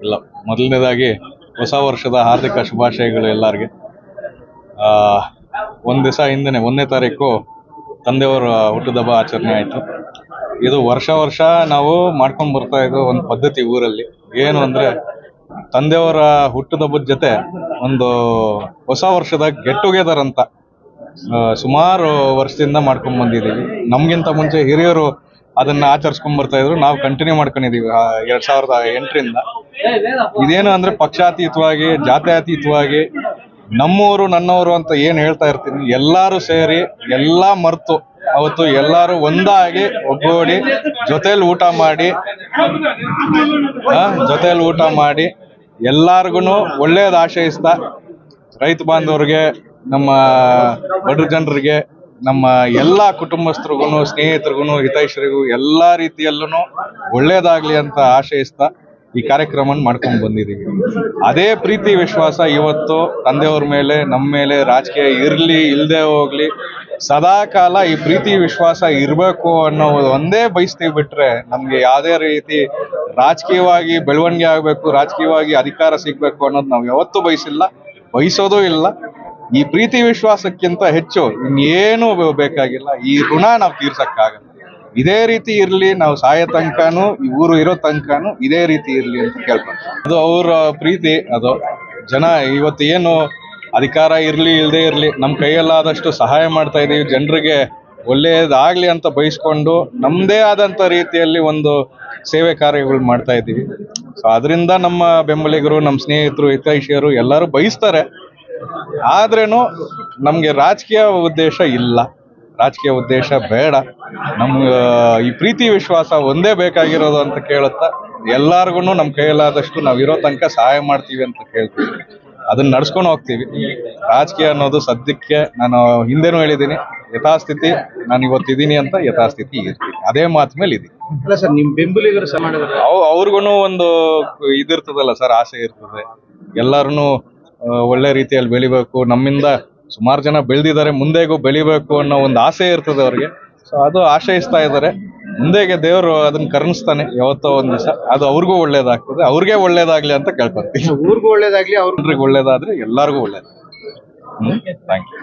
ಇಲ್ಲ ಮೊದಲನೇದಾಗಿ ಹೊಸ ವರ್ಷದ ಹಾರ್ದಿಕ ಶುಭಾಶಯಗಳು ಎಲ್ಲರಿಗೆ. ಒಂದ್ ದಿವಸ ಹಿಂದೆ ಒಂದನೇ ತಾರೀಕು ತಂದೆಯವರ ಹುಟ್ಟುಹಬ್ಬ ಆಚರಣೆ ಆಯಿತು. ಇದು ವರ್ಷ ವರ್ಷ ನಾವು ಮಾಡ್ಕೊಂಡು ಬರ್ತಾ ಇದ್ದು ಒಂದು ಪದ್ಧತಿ ಊರಲ್ಲಿ. ಏನು ಅಂದ್ರೆ ತಂದೆಯವರ ಹುಟ್ಟುಹಬ್ಬದ ಜೊತೆ ಒಂದು ಹೊಸ ವರ್ಷದ ಗೆಟ್ ಟುಗೆದರ್ ಅಂತ ಸುಮಾರು ವರ್ಷದಿಂದ ಮಾಡ್ಕೊಂಡು ಬಂದಿದೀವಿ ನಮಗಿಂತ ಮುಂಚೆ ಹಿರಿಯರು ಅದನ್ನ ಆಚರಿಸ್ಕೊಂಡ್ ಬರ್ತಾ ಇದ್ರು. ನಾವು ಕಂಟಿನ್ಯೂ ಮಾಡ್ಕೊಂಡಿದೀವಿ ಆ, ಎರಡ್ ಸಾವಿರದ ಎಂಟರಿಂದ. ಇದೇನು ಅಂದ್ರೆ ಪಕ್ಷಾತೀತವಾಗಿ ಜಾತ್ಯಾತೀತವಾಗಿ ನಮ್ಮವರು ನನ್ನವರು ಅಂತ ಏನ್ ಹೇಳ್ತಾ ಇರ್ತೀನಿ ಎಲ್ಲಾರು ಸೇರಿ ಎಲ್ಲಾ ಮರ್ತು ಅವತ್ತು ಎಲ್ಲಾರು ಒಂದಾಗಿ ಒಗ್ಗೂಡಿ ಜೊತೆಲಿ ಊಟ ಮಾಡಿ ಜೊತೆಲಿ ಊಟ ಮಾಡಿ ಎಲ್ಲಾರ್ಗುನು ಒಳ್ಳೇದ್ ಆಶಯಿಸ್ತಾ ರೈತ ಬಾಂಧವರಿಗೆ ನಮ್ಮ ಬಡ ಜನರಿಗೆ ನಮ್ಮ ಎಲ್ಲಾ ಕುಟುಂಬಸ್ಥರಿಗೂ, ಸ್ನೇಹಿತರಿಗೂ, ಹಿತೈಷರಿಗೂ ಎಲ್ಲಾ ರೀತಿಯಲ್ಲೂ ಒಳ್ಳೇದಾಗಲಿ ಅಂತ ಆಶಯಿಸ್ತಾ ಈ ಕಾರ್ಯಕ್ರಮವನ್ನು ಮಾಡ್ಕೊಂಡು ಬಂದಿದ್ದೀವಿ. ಅದೇ ಪ್ರೀತಿ ವಿಶ್ವಾಸ ಇವತ್ತು ತಂದೆಯವ್ರ ಮೇಲೆ, ನಮ್ಮ ಮೇಲೆ ರಾಜಕೀಯ ಇರ್ಲಿ ಇಲ್ಲದೆ ಹೋಗ್ಲಿ ಸದಾ ಕಾಲ ಈ ಪ್ರೀತಿ ವಿಶ್ವಾಸ ಇರಬೇಕು ಅನ್ನೋ ಒಂದೇ ಬಯಸ್ತೀವಿ ಬಿಟ್ರೆ ನಮ್ಗೆ ಯಾವುದೇ ರೀತಿ ರಾಜಕೀಯವಾಗಿ ಬೆಳವಣಿಗೆ ಆಗಬೇಕು, ರಾಜಕೀಯವಾಗಿ ಅಧಿಕಾರ ಸಿಗಬೇಕು ಅನ್ನೋದು ನಾವು ಯಾವತ್ತೂ ಬಯಸಿಲ್ಲ, ಬಯಸೋದೂ ಇಲ್ಲ. ಈ ಪ್ರೀತಿ ವಿಶ್ವಾಸಕ್ಕಿಂತ ಹೆಚ್ಚು ಇನ್ನೇನು ಬೇಕಾಗಿಲ್ಲ. ಈ ಋಣ ನಾವು ತೀರ್ಸಕ್ಕಾಗಲ್ಲ. ಇದೇ ರೀತಿ ಇರ್ಲಿ, ನಾವು ಸಾಯೋ ತನಕನು, ಈ ಊರು ಇರೋ ತನಕನು ಇದೇ ರೀತಿ ಇರ್ಲಿ ಅಂತ ಕೇಳ್ಕೊಂಡು ಅದು ಅವರ ಪ್ರೀತಿ, ಅದು ಜನ ಇವತ್ತು ಏನು ಅಧಿಕಾರ ಇರ್ಲಿ ಇಲ್ಲದೆ ಇರ್ಲಿ, ನಮ್ಮ ಕೈಯಲ್ಲಾದಷ್ಟು ಸಹಾಯ ಮಾಡ್ತಾ ಇದೀವಿ. ಜನರಿಗೆ ಒಳ್ಳೇದಾಗ್ಲಿ ಅಂತ ಬಯಸ್ಕೊಂಡು ನಮ್ಮದೇ ಆದಂತ ರೀತಿಯಲ್ಲಿ ಒಂದು ಸೇವೆ ಕಾರ್ಯಗಳು ಮಾಡ್ತಾ ಇದ್ದೀವಿ ಸೊ ಅದರಿಂದ ನಮ್ಮ ಬೆಂಬಲಿಗರು, ನಮ್ಮ ಸ್ನೇಹಿತರು, ಹಿತೈಷಿಯರು ಎಲ್ಲರೂ ಬಯಸ್ತಾರೆ. ಆದ್ರೇನು ನಮ್ಗೆ ರಾಜಕೀಯ ಉದ್ದೇಶ ಇಲ್ಲ. ರಾಜಕೀಯ ಉದ್ದೇಶ ಬೇಡ. ನಮ್ಗೆ ಈ ಪ್ರೀತಿ ವಿಶ್ವಾಸ ಒಂದೇ ಬೇಕಾಗಿರೋದು ಅಂತ ಕೇಳುತ್ತಾ ಎಲ್ಲಾರ್ಗು ನಮ್ಮ ಕೈಯಲ್ಲಾದಷ್ಟು ನಾವ್ ಇರೋ ತನಕ ಸಹಾಯ ಮಾಡ್ತೀವಿ ಅಂತ ಕೇಳ್ತೀವಿ. ಅದನ್ನ ನಡ್ಸ್ಕೊಂಡು ಹೋಗ್ತೀವಿ. ರಾಜಕೀಯ ಅನ್ನೋದು ಸದ್ಯಕ್ಕೆ ನಾನು ಹಿಂದೆನೂ ಹೇಳಿದ್ದೀನಿ ಯಥಾಸ್ಥಿತಿ ನಾನು ಇವತ್ತಿದ್ದೀನಿ ಅಂತ ಯಥಾಸ್ಥಿತಿ ಇರ್ತೀನಿ. ಅದೇ ಮಾತು ಮೇಲೆ ಇದೆ ಅವ್ರಿಗೂ ಒಂದು ಇದಿರ್ತದಲ್ಲ ಸರ್ ಆಸೆ ಇರ್ತದೆ. ಎಲ್ಲಾರು ಒಳ್ಳೆ ರೀತಿಯಲ್ಲಿ ಬೆಳಿಬೇಕು. ನಮ್ಮಿಂದ ಸುಮಾರು ಜನ ಬೆಳೆದಿದ್ದಾರೆ ಮುಂದೆಗೂ ಬೆಳಿಬೇಕು ಅನ್ನೋ ಒಂದು ಆಸೆ ಇರ್ತದೆ ಅವ್ರಿಗೆ. ಸೊ ಅದು ಆಶಯಿಸ್ತಾ ಇದ್ದಾರೆ. ಮುಂದೆಗೆ ದೇವರು ಅದನ್ನ ಕರ್ಣಿಸ್ತಾನೆ ಯಾವತ್ತೋ ಒಂದ್ ದಿವಸ. ಅದು ಅವ್ರಿಗೂ ಒಳ್ಳೇದಾಗ್ತದೆ ಅವ್ರಿಗೆ ಒಳ್ಳೇದಾಗ್ಲಿ ಅಂತ ಕೇಳ್ಕೊತೀವಿ ಊರಿಗೂ ಒಳ್ಳೇದಾಗ್ಲಿ ಅವ್ರಿಗೆ ಒಳ್ಳೇದಾದ್ರೆ ಎಲ್ಲರಿಗೂ ಒಳ್ಳೇದು. ಹ್ಮ್ ಥ್ಯಾಂಕ್ ಯು